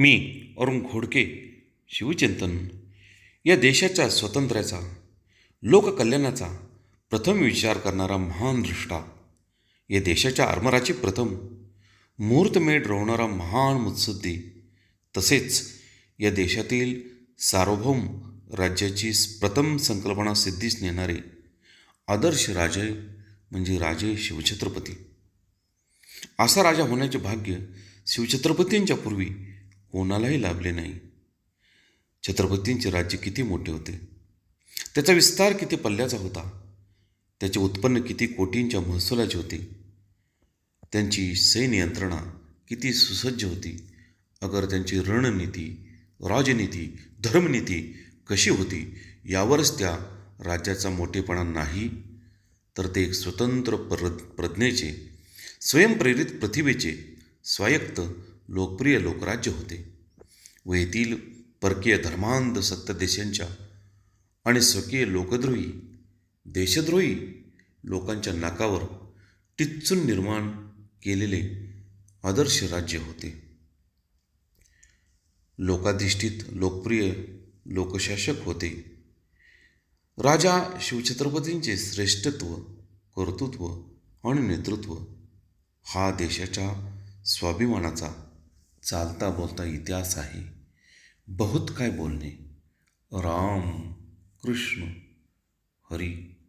मी अरुण घोडके शिवचिंतन या देशाच्या स्वातंत्र्याचा लोककल्याणाचा प्रथम विचार करणारा महान दृष्टा या देशाच्या आरमाराची प्रथम मुहूर्तमेढ रोवणारा महान मुत्सद्दी तसेच या देशातील सार्वभौम राज्याची प्रथम संकल्पना सिद्धीस नेणारे आदर्श राजे म्हणजे राजे शिवछत्रपती. असा राजा होण्याचे भाग्य शिवछत्रपतींच्या पूर्वी कोणालाही लाभले नाही. छत्रपतींचे राज्य किती मोठे होते. त्याचा विस्तार किती पल्ल्याचा होता. त्याचे उत्पन्न किती कोटींच्या महसुलाचे होते. त्यांची सैन्य यंत्रणा किती सुसज्ज होती. अगर त्यांची रणनीती राजनीती धर्मनीती कशी होती यावरच त्या राज्याचा मोठेपणा नाही तर ते एक स्वतंत्र प्र प्रज्ञेचे स्वयंप्रेरित प्रतिभेचे स्वायत्त लोकप्रिय लोकराज्य होते. व येथील परकीय धर्मांध सत्तदेशांच्या आणि स्वकीय लोकद्रोही देशद्रोही लोकांच्या नाकावर टिच्चून निर्माण केलेले आदर्श राज्य होते. लोकाधिष्ठित लोकप्रिय लोकशासक होते. राजा शिवछत्रपतींचे श्रेष्ठत्व कर्तृत्व आणि नेतृत्व हा देशाच्या स्वाभिमानाचा चालता बोलता इतिहास आहे. बहुत काय बोलणे. राम कृष्ण हरी